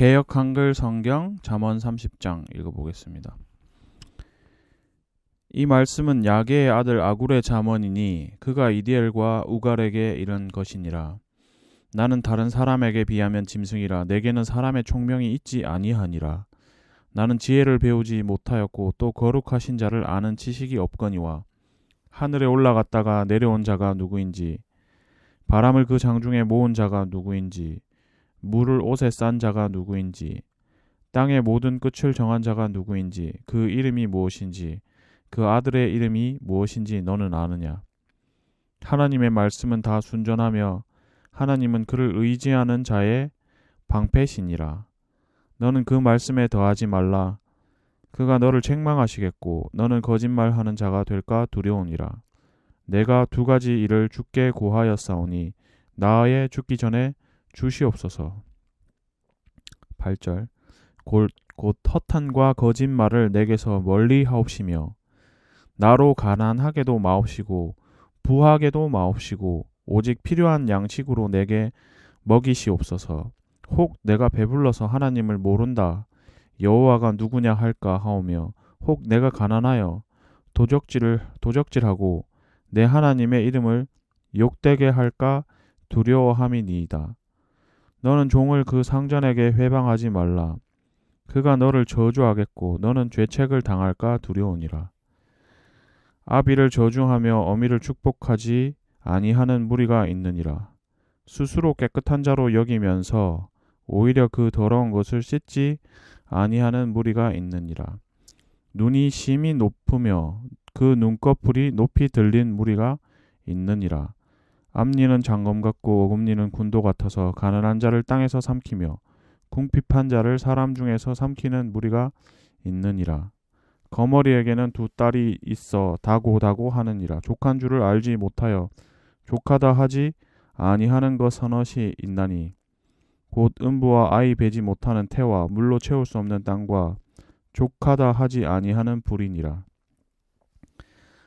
개역 한글 성경 잠언 30장 읽어보겠습니다. 이 말씀은 야게의 아들 아굴의 잠언이니 그가 이디엘과 우갈에게 이른 것이니라. 나는 다른 사람에게 비하면 짐승이라 내게는 사람의 총명이 있지 아니하니라. 나는 지혜를 배우지 못하였고 또 거룩하신 자를 아는 지식이 없거니와 하늘에 올라갔다가 내려온 자가 누구인지 바람을 그 장중에 모은 자가 누구인지 물을 옷에 싼 자가 누구인지 땅의 모든 끝을 정한 자가 누구인지 그 이름이 무엇인지 그 아들의 이름이 무엇인지 너는 아느냐? 하나님의 말씀은 다 순전하며 하나님은 그를 의지하는 자의 방패시니라. 너는 그 말씀에 더하지 말라. 그가 너를 책망하시겠고 너는 거짓말하는 자가 될까 두려우니라. 내가 두 가지 일을 죽게 고하였사오니 나의 죽기 전에 주시옵소서. 8절 곧, 곧 허탄과 거짓말을 내게서 멀리 하옵시며 나로 가난하게도 마옵시고 부하게도 마옵시고 오직 필요한 양식으로 내게 먹이시옵소서. 혹 내가 배불러서 하나님을 모른다. 여호와가 누구냐 할까 하오며 혹 내가 가난하여 도적질을 도적질하고 내 하나님의 이름을 욕되게 할까 두려워함이니이다. 너는 종을 그 상전에게 회방하지 말라. 그가 너를 저주하겠고 너는 죄책을 당할까 두려우니라. 아비를 저주하며 어미를 축복하지 아니하는 무리가 있느니라. 스스로 깨끗한 자로 여기면서 오히려 그 더러운 것을 씻지 아니하는 무리가 있느니라. 눈이 심히 높으며 그 눈꺼풀이 높이 들린 무리가 있느니라. 앞니는 장검 같고 어금니는 군도 같아서 가난한 자를 땅에서 삼키며 궁핍한 자를 사람 중에서 삼키는 무리가 있느니라. 거머리에게는 두 딸이 있어 다고다고 하느니라. 족한 줄을 알지 못하여 족하다 하지 아니하는 것 서넛이 있나니 곧 음부와 아이 베지 못하는 태와 물로 채울 수 없는 땅과 족하다 하지 아니하는 불이니라.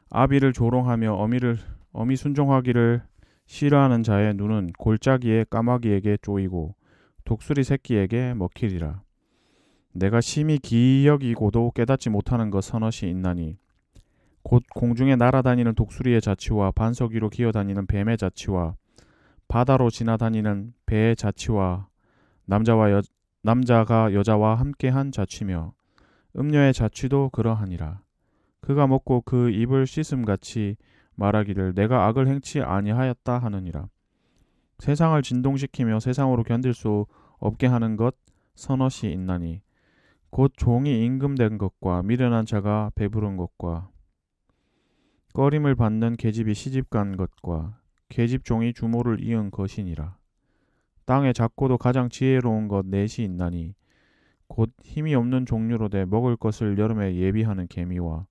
아비를 조롱하며 어미를 어미 순종하기를 싫어하는 자의 눈은 골짜기의 까마귀에게 쪼이고 독수리 새끼에게 먹히리라. 내가 심히 기여기고도 깨닫지 못하는 것 서넛이 있나니 곧 공중에 날아다니는 독수리의 자치와 반석 위로 기어다니는 뱀의 자치와 바다로 지나다니는 배의 자치와 남자와 여, 남자가 여자와 함께한 자치며 음녀의 자취도 그러하니라. 그가 먹고 그 입을 씻음 같이 말하기를 내가 악을 행치 아니하였다 하느니라. 세상을 진동시키며 세상으로 견딜 수 없게 하는 것 선엇이 있나니 곧 종이 임금된 것과 미련한 자가 배부른 것과 꺼림을 받는 계집이 시집간 것과 계집 종이 주모를 이은 것이니라. 땅의 작고도 가장 지혜로운 것 넷이 있나니 곧 힘이 없는 종류로 돼 먹을 것을 여름에 예비하는 개미와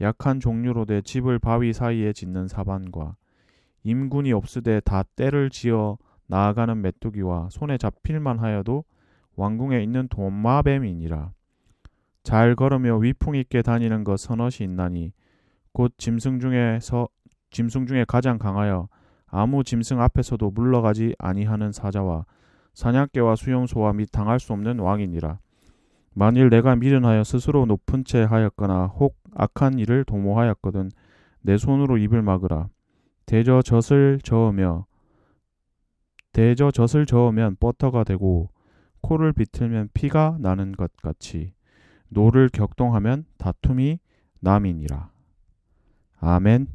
약한 종류로 돼 집을 바위 사이에 짓는 사반과 임군이 없으되 다 때를 지어 나아가는 메뚜기와 손에 잡힐만 하여도 왕궁에 있는 도마뱀이니라. 잘 걸으며 위풍 있게 다니는 것 서넛이 있나니 곧 짐승 중에서 짐승 중에 가장 강하여 아무 짐승 앞에서도 물러가지 아니하는 사자와 사냥개와 수용소와 및 당할 수 없는 왕이니라. 만일 내가 미련하여 스스로 높은 채 하였거나 혹 악한 일을 도모하였거든 내 손으로 입을 막으라. 대저 젖을 저으며 대저 젖을 저으면 버터가 되고 코를 비틀면 피가 나는 것 같이 노를 격동하면 다툼이 남이니라. 아멘.